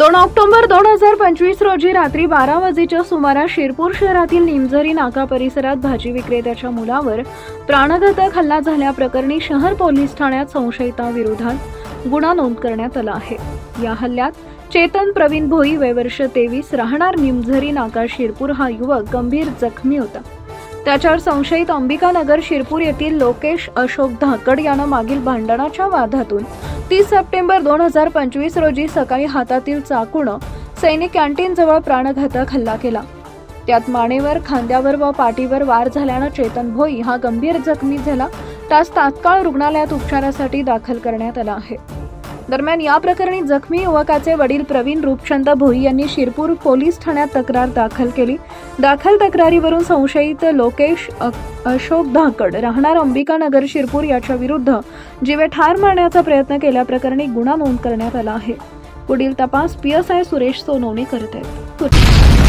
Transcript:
दोन ऑक्टोबर दोन हजार पंचवीस रोजी रात्री बारा वाजेच्या सुमारास शिरपूर शहरातील निमझरी नाका परिसरात भाजी विक्रेत्याच्या मुलावर प्राणघातक हल्ला झाल्याप्रकरणी शहर पोलीस ठाण्यात संशयिताविरोधात गुन्हा नोंद करण्यात आला आहे. या हल्ल्यात चेतन प्रवीण भोई वयवर्ष तेवीस राहणार निमझरी नाका शिरपूर हा युवक गंभीर जखमी होता. त्याच्यावर संशयित अंबिकानगर शिरपूर येथील लोकेश अशोक धाकड यानं मागील भांडणाच्या वादातून तीस सप्टेंबर दोन हजार पंचवीस रोजी सकाळी हातातील चाकूनं सैनिक कॅन्टीनजवळ प्राणघातक हल्ला केला. त्यात मानेवर खांद्यावर व पाठीवर वार झाल्यानं चेतन भोई हा गंभीर जखमी झाला. त्यास तात्काळ रुग्णालयात उपचारासाठी दाखल करण्यात आला आहे. दरम्यान या प्रकरणी जखमी युवकाचे वडील प्रवीण रूपचंद भोई यांनी शिरपूर पोलीस ठाण्यात तक्रार दाखल केली. दाखल तक्रारीवरून संशयित लोकेश अशोक धाकड राहणार अंबिकानगर शिरपूर याच्या विरुद्ध जीवे ठार मारण्याचा प्रयत्न केल्याप्रकरणी गुन्हा नोंद करण्यात आला आहे. पुढील तपास P S I Suresh Sonawane करत आहेत.